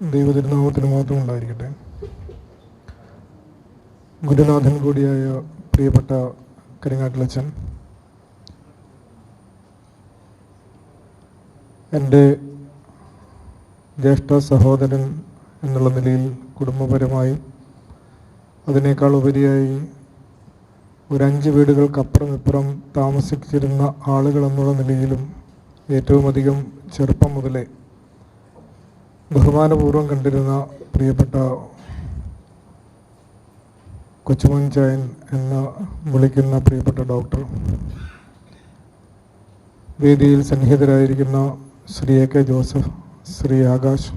ദൈവതിരുനാമത്തിന് മാത്രം ഉണ്ടായിരിക്കട്ടെ. ഗുരുനാഥൻ കൂടിയായ പ്രിയപ്പെട്ട കരിങ്ങാട്ടിലച്ചൻ എന്റെ ജ്യേഷ്ഠ സഹോദരൻ എന്നുള്ള നിലയിൽ കുടുംബപരമായും അതിനേക്കാൾ ഉപരിയായി ഒരു അഞ്ച് വീടുകൾക്കപ്പുറം ഇപ്പുറം താമസിച്ചിരുന്ന ആളുകളെന്നുള്ള നിലയിലും ഏറ്റവും അധികം ചെറുപ്പം മുതലേ ബഹുമാനപൂർവം കണ്ടിരുന്ന പ്രിയപ്പെട്ട കൊച്ചുമോൻ ചായൻ എന്ന് വിളിക്കുന്ന പ്രിയപ്പെട്ട ഡോക്ടർ വേദിയിൽ സന്നിഹിതരായിരിക്കുന്ന Shri A K Joseph Shri Akash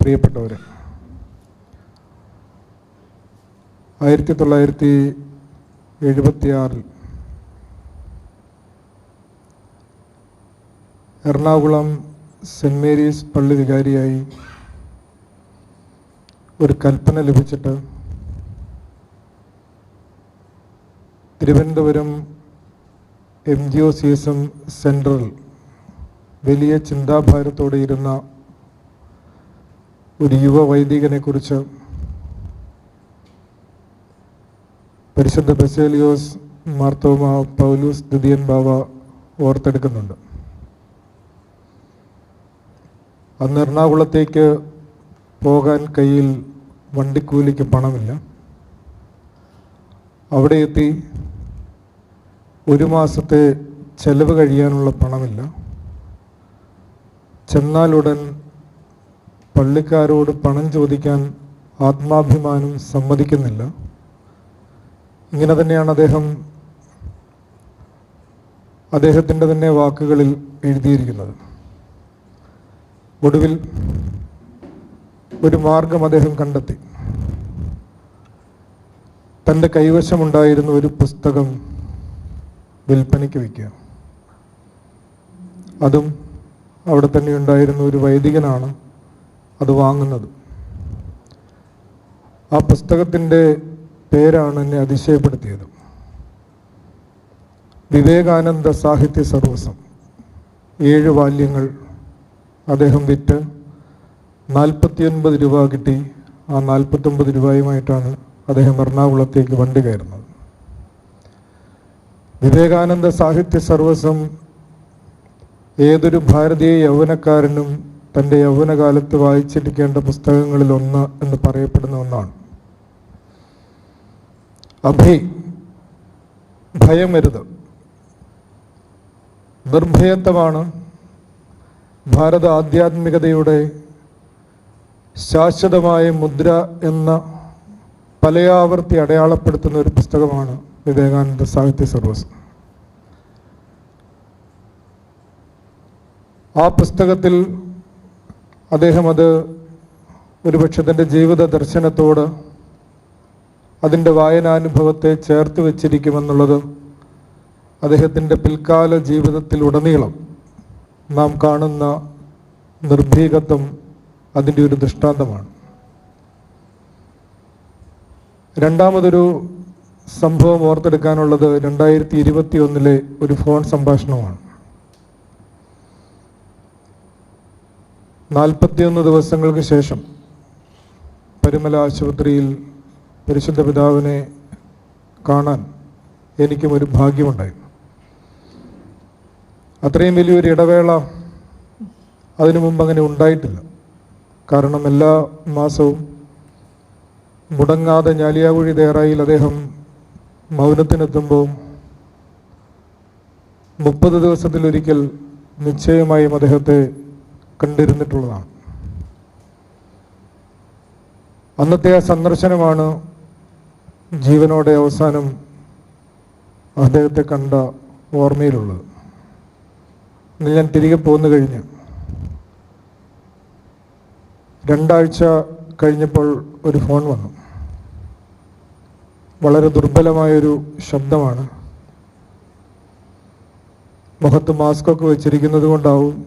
പ്രിയപ്പെട്ടവർ ആയിരത്തി തൊള്ളായിരത്തി എഴുപത്തിയാറിൽ എറണാകുളം സെന്റ് മേരീസ് പള്ളി വികാരിയായി ഒരു കൽപ്പന ലഭിച്ചിട്ട് Thiruvananthapuram M G O C S M central വലിയ ചിന്താഭാരത്തോടെ ഇരുന്ന ഒരു യുവ വൈദികനെക്കുറിച്ച് പരിശുദ്ധ ബസേലിയോസ് മാർത്തോമ പൗലൂസ് ദിദിയൻ ബാവ ഓർത്തെടുക്കുന്നുണ്ട്. അന്ന് എറണാകുളത്തേക്ക് പോകാൻ കയ്യിൽ വണ്ടിക്കൂലിക്ക് പണമില്ല. അവിടെ എത്തി ഒരു മാസത്തെ ചെലവ് കഴിയാനുള്ള പണമില്ല. ചെന്നാലുടൻ പള്ളിക്കാരോട് പണം ചോദിക്കാൻ ആത്മാഭിമാനം സമ്മതിക്കുന്നില്ല. ഇങ്ങനെ തന്നെയാണ് അദ്ദേഹം അദ്ദേഹത്തിന്റെ തന്നെ വാക്കുകളിൽ എഴുതിയിരിക്കുന്നത്. ഒടുവിൽ ഒരു മാർഗം അദ്ദേഹം കണ്ടെത്തി. തന്റെ കൈവശമുണ്ടായിരുന്ന ഒരു പുസ്തകം വിൽപ്പനയ്ക്ക് വയ്ക്കുക. അതും അവിടെ തന്നെ ഉണ്ടായിരുന്ന ഒരു വൈദികനാണ് അത് വാങ്ങുന്നത്. ആ പുസ്തകത്തിന്റെ പേരാണ് എന്നെ അതിശയപ്പെടുത്തിയത്. വിവേകാനന്ദ സാഹിത്യ സർവസം ഏഴ് ബാല്യങ്ങൾ അദ്ദേഹം വിറ്റ് നാൽപ്പത്തിയൊൻപത് രൂപ കിട്ടി. ആ നാൽപ്പത്തൊമ്പത് രൂപയുമായിട്ടാണ് അദ്ദേഹം എറണാകുളത്തേക്ക് വണ്ടി കയറുന്നത്. വിവേകാനന്ദ സാഹിത്യ സർവസം ഏതൊരു ഭാരതീയ യൗവനക്കാരനും തന്റെ യൗവനകാലത്ത് വായിച്ചിരിക്കേണ്ട പുസ്തകങ്ങളിൽ ഒന്ന് എന്ന് പറയപ്പെടുന്ന ഒന്നാണ്. അഭി ഭയമരുത്. നിർഭയത്വമാണ്. ഭാരത ആധ്യാത്മികതയുടെ ശാശ്വതമായ മുദ്ര എന്ന പലയാവർത്തി അടയാളപ്പെടുത്തുന്ന ഒരു പുസ്തകമാണ് വിവേകാനന്ദ സാഹിത്യ സർവസ് ആ പുസ്തകത്തിൽ അദ്ദേഹം അത് ഒരുപക്ഷെ തന്റെ ജീവിത ദർശനത്തോട് അതിന്റെ വായനാനുഭവത്തെ ചേർത്ത് വച്ചിരിക്കുമെന്നുള്ളത് അദ്ദേഹത്തിന്റെ പിൽക്കാല ജീവിതത്തിലുടനീളം നാം കാണുന്ന നിർഭീകത്വം അതിന്റെ ഒരു ദൃഷ്ടാന്തമാണ്. രണ്ടാമതൊരു സംഭവം ഓർത്തെടുക്കാനുള്ളത് രണ്ടായിരത്തി ഇരുപത്തി ഒന്നിലെ ഒരു ഫോൺ സംഭാഷണമാണ്. നാൽപ്പത്തിയൊന്ന് ദിവസങ്ങൾക്ക് ശേഷം പരുമല ആശുപത്രിയിൽ പരിശുദ്ധ പിതാവിനെ കാണാൻ എനിക്കും ഒരു ഭാഗ്യമുണ്ടായി. അത്രയും വലിയൊരു ഇടവേള അതിനു മുമ്പ് അങ്ങനെ ഉണ്ടായിട്ടില്ല. കാരണം എല്ലാ മാസവും മുടങ്ങാതെ ഞാലിയാകുഴി തേറായിൽ അദ്ദേഹം മൗനത്തിനെത്തുമ്പോൾ മുപ്പത് ദിവസത്തിലൊരിക്കൽ നിശ്ചയമായും അദ്ദേഹത്തെ കണ്ടിരുന്നിട്ടുള്ളതാണ്. അന്നത്തെ ആ സന്ദർശനമാണ് ജീവനോടെ അവസാനം അദ്ദേഹത്തെ കണ്ട ഓർമ്മയിലുള്ളത്. ഇന്ന് ഞാൻ തിരികെ പോന്നു കഴിഞ്ഞു. രണ്ടാഴ്ച കഴിഞ്ഞപ്പോൾ ഒരു ഫോൺ വന്നു. വളരെ ദുർബലമായൊരു ശബ്ദമാണ്. മുഖത്ത് മാസ്കൊക്കെ വെച്ചിരിക്കുന്നത് കൊണ്ടാവും.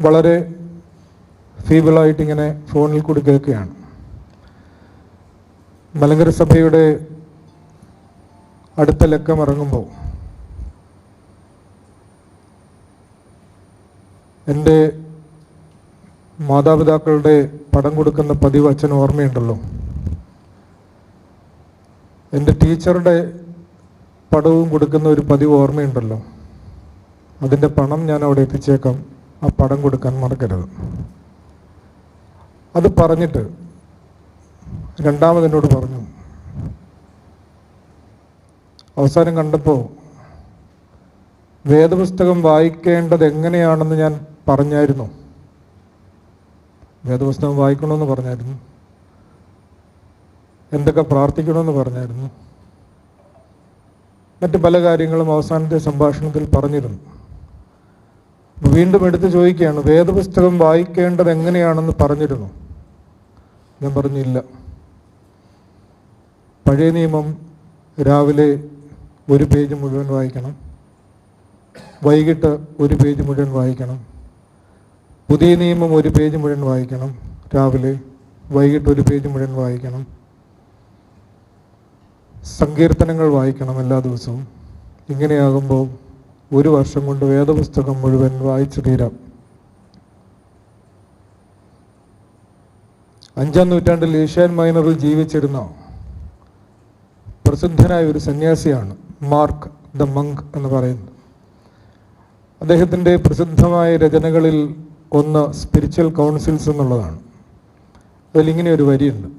വളരെ ഫീബിളായിട്ട് ഇങ്ങനെ ഫോണിൽ കൂടി കേൾക്കുകയാണ്. മലങ്കര സഭയുടെ അടുത്ത ലക്കം ഇറങ്ങുമ്പോൾ എന്റെ മാതാപിതാക്കളുടെ പടം കൊടുക്കുന്ന പതിവ് അച്ഛൻ ഓർമ്മയുണ്ടല്ലോ. എന്റെ ടീച്ചറുടെ പടവും കൊടുക്കുന്ന ഒരു പതിവ് ഓർമ്മയുണ്ടല്ലോ. അതിന്റെ പണം ഞാൻ അവിടെ എത്തിച്ചേക്കാം. ആ പടം കൊടുക്കാൻ മറക്കരുത്. അത് പറഞ്ഞിട്ട് രണ്ടാമതെന്നോട് പറഞ്ഞു. അവസാനം കണ്ടപ്പോൾ വേദപുസ്തകം വായിക്കേണ്ടത് എങ്ങനെയാണെന്ന് ഞാൻ പറഞ്ഞായിരുന്നു. വേദപുസ്തകം വായിക്കണമെന്ന് പറഞ്ഞായിരുന്നു. എന്തൊക്കെ പ്രാർത്ഥിക്കണമെന്ന് പറഞ്ഞായിരുന്നു. മറ്റ് പല കാര്യങ്ങളും അവസാനത്തെ സംഭാഷണത്തിൽ പറഞ്ഞിരുന്നു. വീണ്ടും എടുത്ത് ചോദിക്കുകയാണ് വേദപുസ്തകം വായിക്കേണ്ടത് എങ്ങനെയാണെന്ന് പറഞ്ഞിരുന്നു. ഞാൻ പറഞ്ഞില്ല. പഴയ നിയമം രാവിലെ ഒരു പേജ് മുഴുവൻ വായിക്കണം. വൈകിട്ട് ഒരു പേജ് മുഴുവൻ വായിക്കണം. പുതിയ നിയമം ഒരു പേജ് മുഴുവൻ വായിക്കണം. രാവിലെ വൈകിട്ട് ഒരു പേജ് മുഴുവൻ വായിക്കണം. സങ്കീർത്തനങ്ങൾ വായിക്കണം എല്ലാ ദിവസവും. ഇങ്ങനെയാകുമ്പോൾ ഒരു വർഷം കൊണ്ട് വേദപുസ്തകം മുഴുവൻ വായിച്ചു തീരാം. അഞ്ചാം നൂറ്റാണ്ടിൽ ഏഷ്യൻ മൈനറിൽ ജീവിച്ചിരുന്ന പ്രസിദ്ധനായ ഒരു സന്യാസിയാണ് മാർക്ക് ദ മങ്ക് എന്ന് പറയുന്നത് അദ്ദേഹത്തിന്റെ പ്രസിദ്ധമായ രചനകളിൽ ഒന്ന് സ്പിരിച്വൽ കൗൺസിൽസ് എന്നുള്ളതാണ് അതിലിങ്ങനെ ഒരു വരിയുണ്ട്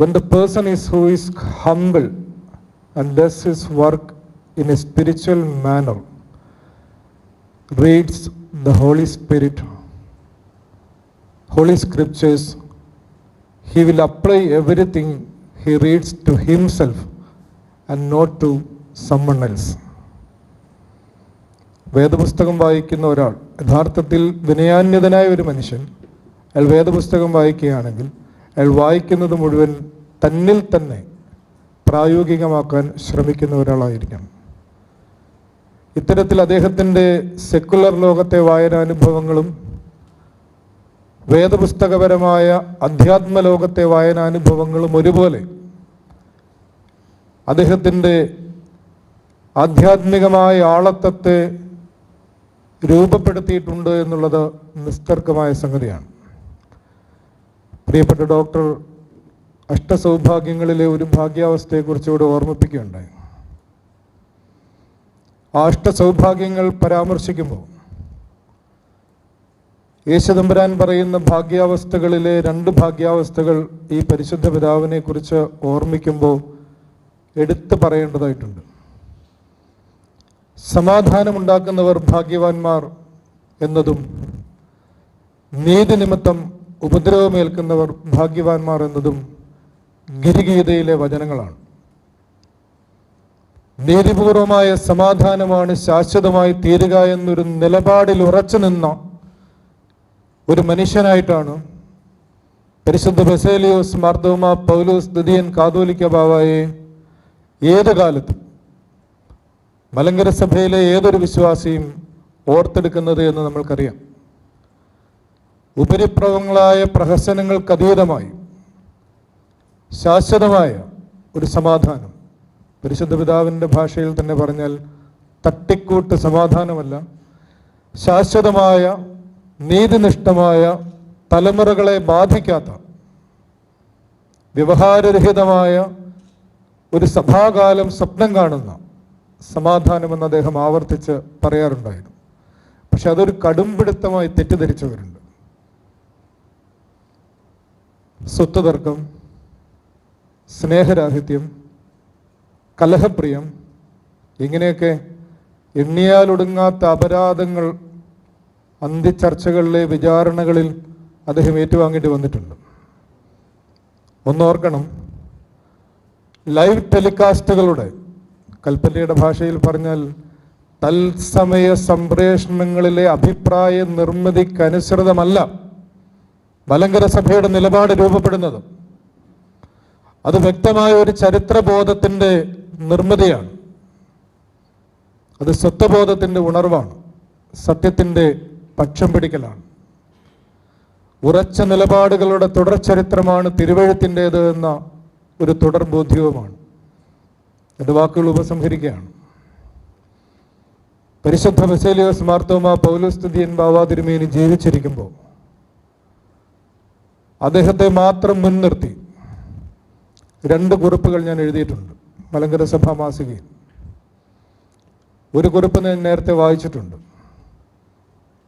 when the person is who is humble and does his work in a spiritual manner reads the holy spirit holy scriptures he will apply everything he reads to himself and not to someone else വേദപുസ്തകം വായിക്കുന്ന ഒരാൾ യഥാർത്ഥത്തിൽ വിനയാന്യതനായ ഒരു മനുഷ്യൻ അയാൾ വേദപുസ്തകം വായിക്കുകയാണെങ്കിൽ അയാൾ വായിക്കുന്നത് മുഴുവൻ തന്നിൽ തന്നെ പ്രായോഗികമാക്കാൻ ശ്രമിക്കുന്ന ഒരാളായിരിക്കണം. ഇത്തരത്തിൽ അദ്ദേഹത്തിന്റെ സെക്കുലർ ലോകത്തെ വായനാനുഭവങ്ങളും വേദപുസ്തകപരമായ അധ്യാത്മ ലോകത്തെ വായനാനുഭവങ്ങളും ഒരുപോലെ അദ്ദേഹത്തിന്റെ ആധ്യാത്മികമായ ആളത്വത്തെ രൂപപ്പെടുത്തിയിട്ടുണ്ട് എന്നുള്ളത് നിസ്തർക്കമായ സംഗതിയാണ്. പ്രിയപ്പെട്ട ഡോക്ടർ അഷ്ടസൗഭാഗ്യങ്ങളിലെ ഒരു ഭാഗ്യാവസ്ഥയെക്കുറിച്ച് ഇവിടെ ഓർമ്മിപ്പിക്കുകയുണ്ടായി. ആ അഷ്ടസൗഭാഗ്യങ്ങൾ പരാമർശിക്കുമ്പോൾ യേശുദമ്പരാൻ പറയുന്ന ഭാഗ്യാവസ്ഥകളിലെ രണ്ട് ഭാഗ്യാവസ്ഥകൾ ഈ പരിശുദ്ധ പിതാവിനെ കുറിച്ച് ഓർമ്മിക്കുമ്പോൾ എടുത്തു പറയേണ്ടതായിട്ടുണ്ട്. സമാധാനമുണ്ടാക്കുന്നവർ ഭാഗ്യവാന്മാർ എന്നതും നീതി നിമിത്തം ഉപദ്രവമേൽക്കുന്നവർ ഭാഗ്യവാന്മാർ എന്നതും ഗിരിഗീതയിലെ വചനങ്ങളാണ്. നീതിപൂർവമായ സമാധാനമാണ് ശാശ്വതമായി തീരുക എന്നൊരു നിലപാടിൽ ഉറച്ചു നിന്ന ഒരു മനുഷ്യനായിട്ടാണ് പരിശുദ്ധ ബസേലിയോസ് മാർദോമ പൗലോസ് ദിദിയൻ കാതോലിക്ക ബാവായെ ഏത് കാലത്തും മലങ്കര സഭയിലെ ഏതൊരു വിശ്വാസിയും ഓർത്തെടുക്കുന്നത് എന്ന് നമ്മൾക്കറിയാം. ഉപരിപ്ലവങ്ങളായ പ്രഹസനങ്ങൾക്കതീതമായി ശാശ്വതമായ ഒരു സമാധാനം. പരിശുദ്ധ പിതാവിന്റെ ഭാഷയിൽ തന്നെ പറഞ്ഞാൽ തട്ടിക്കൂട്ട് സമാധാനമല്ല. ശാശ്വതമായ നീതിനിഷ്ഠമായ തലമുറകളെ ബാധിക്കാത്ത വ്യവഹാരരഹിതമായ ഒരു സഭാകാലം സ്വപ്നം കാണുന്ന സമാധാനമെന്ന് അദ്ദേഹം ആവർത്തിച്ച് പറയാറുണ്ടായിരുന്നു. പക്ഷെ അതൊരു കടുംപിടുത്തമായി തെറ്റിദ്ധരിച്ചവരുണ്ട്. സ്വത്ത് തർക്കം സ്നേഹരാഹിത്യം കലഹപ്രിയം ഇങ്ങനെയൊക്കെ എണ്ണിയാലൊടുങ്ങാത്ത അപരാധങ്ങൾ അന്ത്യചർച്ചകളിലെ വിചാരണകളിൽ അദ്ദേഹം ഏറ്റുവാങ്ങേണ്ടി വന്നിട്ടുണ്ട്. ഒന്നോർക്കണം ലൈവ് ടെലികാസ്റ്റുകളുടെ കൽപ്പറ്റയുടെ ഭാഷയിൽ പറഞ്ഞാൽ തത്സമയ സംപ്രേഷണങ്ങളിലെ അഭിപ്രായ നിർമ്മിതിക്കനുസൃതമല്ല മലങ്കര സഭയുടെ നിലപാട് രൂപപ്പെടുന്നത്. അത് വ്യക്തമായ ഒരു ചരിത്രബോധത്തിന്റെ നിർമ്മിതിയാണ്. അത് സ്വത്വബോധത്തിന്റെ ഉണർവാണ്. സത്യത്തിന്റെ പക്ഷം പിടിക്കലാണ്. ഉറച്ച നിലപാടുകളുടെ തുടർചരിത്രമാണ് തിരുവഴുത്തിന്റേത് എന്ന ഒരു തുടർ ബോധ്യവുമാണ് എന്റെ വാക്കുകൾ ഉപസംഹരിക്കുകയാണ്. പരിശുദ്ധ ബസേലിയോസ് മാർത്തോമ പൗലോസ്തുതിയൻ ബാവാതിരുമേനി ജീവിച്ചിരിക്കുമ്പോൾ അദ്ദേഹത്തെ മാത്രം മുൻനിർത്തി രണ്ട് കുറിപ്പുകൾ ഞാൻ എഴുതിയിട്ടുണ്ട്. മലങ്കര സഭാ മാസികയിൽ. ഒരു കുറിപ്പ് ഞാൻ നേരത്തെ വായിച്ചിട്ടുണ്ട്.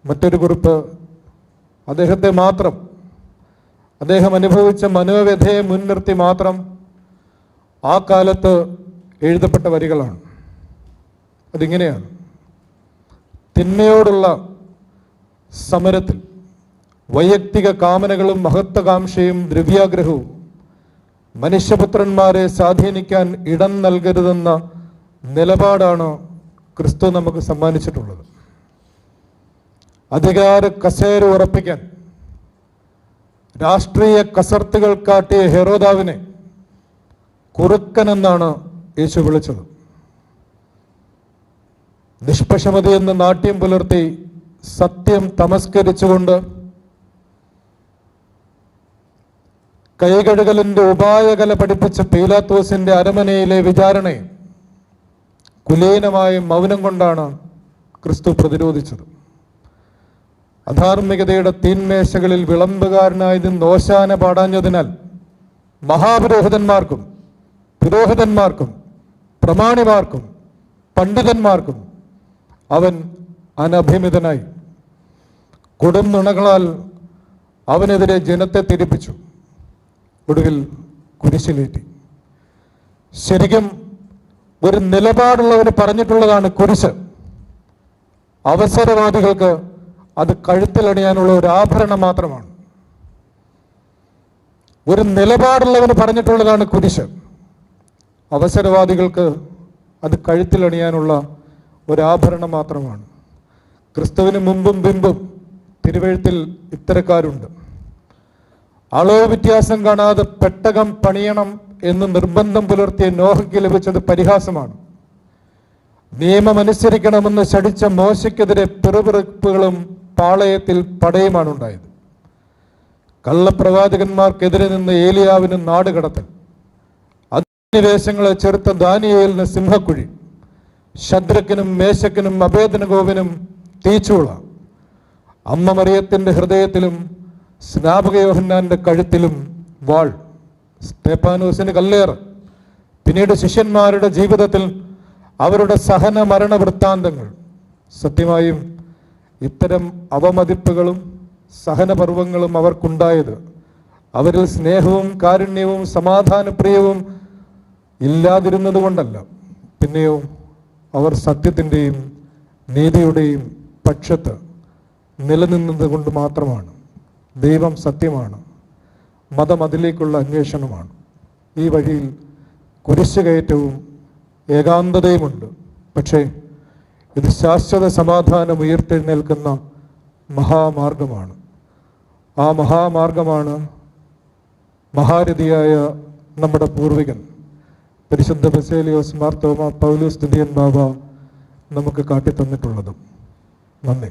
മറ്റൊരു കുറിപ്പ് അദ്ദേഹത്തെ മാത്രം അദ്ദേഹം അനുഭവിച്ച മനോവ്യഥയെ മുൻനിർത്തി മാത്രം ആ കാലത്ത് എഴുതപ്പെട്ട വരികളാണ്. അതിങ്ങനെയാണ്. തിന്മയോടുള്ള സമരത്തിൽ വൈയക്തിക കാമനകളും മഹത്വകാംക്ഷയും ദ്രവ്യാഗ്രഹവും മനുഷ്യപുത്രന്മാരെ സ്വാധീനിക്കാൻ ഇടം നൽകരുതെന്ന നിലപാടാണ് ക്രിസ്തു നമുക്ക് സമ്മാനിച്ചിട്ടുള്ളത്. അധികാര കസേര ഉറപ്പിക്കാൻ രാഷ്ട്രീയ കസർത്തുകൾ കാട്ടിയ ഹെറോദാവിനെ കുറുക്കനെന്നാണ് യേശു വിളിച്ചത്. നിഷ്പക്ഷമതയെന്ന് നാട്യം പുലർത്തി സത്യം തമസ്കരിച്ചുകൊണ്ട് കൈകഴുകലിന്റെ ഉപായകല പഠിപ്പിച്ച പീലാത്തോസിന്റെ അരമനയിലെ വിചാരണയെ കുലീനമായ മൗനം കൊണ്ടാണ് ക്രിസ്തു പ്രതിരോധിച്ചത്. അധാർമികതയുടെ തീന്മേശകളിൽ വിളമ്പുകാരനായി നോശാന പാടാഞ്ഞതിനാൽ മഹാപുരോഹിതന്മാർക്കും പുരോഹിതന്മാർക്കും പ്രമാണിമാർക്കും പണ്ഡിതന്മാർക്കും അവൻ അനഭിമിതനായി. കൊടും നുണകളാൽ അവനെതിരെ ജനത്തെ തിരിപ്പിച്ചു. ഒടുവിൽ കുരിശിലേറ്റി. ശരിക്കും ഒരു നിലപാടുള്ളവന് പറഞ്ഞിട്ടുള്ളതാണ് കുരിശ്. അവസരവാദികൾക്ക് അത് കഴുത്തിലണിയാനുള്ള ഒരു ആഭരണം മാത്രമാണ്. ഒരു നിലപാടുള്ളവന് പറഞ്ഞിട്ടുള്ളതാണ് കുരിശ്. അവസരവാദികൾക്ക് അത് കഴുത്തിലണിയാനുള്ള ഒരാഭരണം മാത്രമാണ്. ക്രിസ്തുവിന് മുമ്പും പിമ്പും തിരുവഴുത്തിൽ ഇത്തരക്കാരുണ്ട്. അളവ് വ്യത്യാസം കാണാതെ പെട്ടകം പണിയണം എന്ന് നിർബന്ധം പുലർത്തിയ നോഹയ്ക്ക് ലഭിച്ചത് പരിഹാസമാണ്. നിയമമനുസരിക്കണമെന്ന് ശടിച്ച മോശയ്ക്കെതിരെ പിറവിറപ്പുകളും പാളയത്തിൽ പടയുമാണ് ഉണ്ടായത് കള്ളപ്രവാചകന്മാർക്കെതിരെ നിന്ന് ഏലിയാവിന് നാട് അധിനിവേശങ്ങളെ ചെറുത്ത ദാനിയേലിന് സിംഹക്കുഴി. ശദ്രക്കിനും മേശക്കിനും അഭേദനഗോവിനും തീച്ചൂള. അമ്മ മറിയത്തിന്റെ ഹൃദയത്തിലും സ്നാപകയോഹന്നാന്റെ കഴുത്തിലും വാൾ. സ്റ്റേപ്പാനൂസിന് കല്ലേറ്. പിന്നീട് ശിഷ്യന്മാരുടെ ജീവിതത്തിൽ അവരുടെ സഹന മരണ വൃത്താന്തങ്ങൾ. സത്യമായും ഇത്തരം അവമതിപ്പുകളും സഹനപർവങ്ങളും അവർക്കുണ്ടായത്. അവരിൽ സ്നേഹവും കാരുണ്യവും സമാധാനപ്രിയവും ഇല്ലാതിരുന്നത് കൊണ്ടല്ല. പിന്നെയോ അവർ സത്യത്തിന്റെയും നീതിയുടെയും പക്ഷത്ത് നിലനിന്നത് കൊണ്ട് മാത്രമാണ്. ദൈവം സത്യമാണ്. മതം അതിലേക്കുള്ള അന്വേഷണമാണ്. ഈ വഴിയിൽ കുരിശുകയറ്റവും ഏകാന്തതയുമുണ്ട്. പക്ഷേ ഇത് ശാശ്വത സമാധാനം ഉയർത്തെഴുന്നേൽക്കുന്ന മഹാമാർഗമാണ്. ആ മഹാമാർഗമാണ് മഹാരഥിയായ നമ്മുടെ പൂർവികൻ. പരിശുദ്ധ ബസേലിയോസ് മാർത്തോമ പൗലോസ് തുതിയൻ ബാബ നമുക്ക് കാട്ടിത്തന്നിട്ടുള്ളതും. നന്ദി.